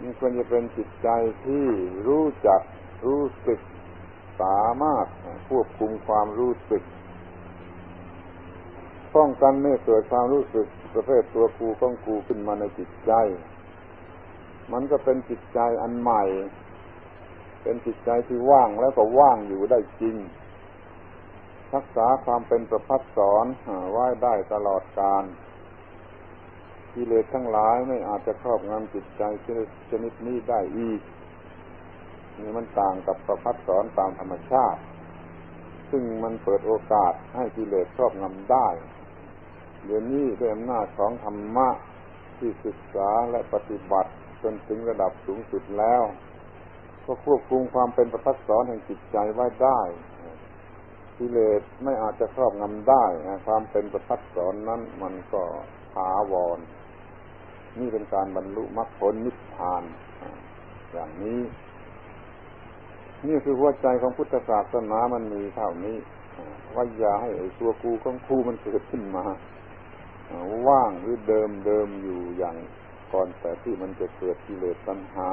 มันควรจะเป็นจิตใจที่รู้จักรู้สึกสามารถควบคุมความรู้สึก ป้องกันไม่เกิดความรู้สึกประเภทตัวกูของกูขึ้นมาในจิตใจ มันก็เป็นจิตใจอันใหม่ เป็นจิตใจที่ว่างแล้วก็ว่างอยู่ได้จริง รักษาความเป็นประพัดสอนไว้ได้ตลอดกาล กิเลสทั้งหลายไม่อาจจะครอบงำจิตใจชนิดนี้ได้อีกนี่มันต่างกับประพัดสอนตามธรรมชาติ ซึ่งมันเปิดโอกาสให้กิเลสครอบงำได้ เดี๋ยวนี้ด้วยอำนาจของธรรมะที่ศึกษาและปฏิบัติจนถึงระดับสูงสุดแล้ว ก็ควบคุมความเป็นประพัดสอนแห่งจิตใจไว้ได้กิเลสไม่อาจจะครอบงำได้ ความเป็นประพัดสอนนั้นมันก็ถาวร นี่เป็นการบรรลุมรรคผลนิพพานอย่างนี้ นี่คือหัวใจของพุทธศาสนามันมีเท่านี้ว่าอย่าให้ไอ้ตัวกูของคูมันเกิดขึ้นมาว่างหรือเดิมเดิมอยู่อย่างก่อนแต่ที่มันจะเกิดกิเลสปัญหา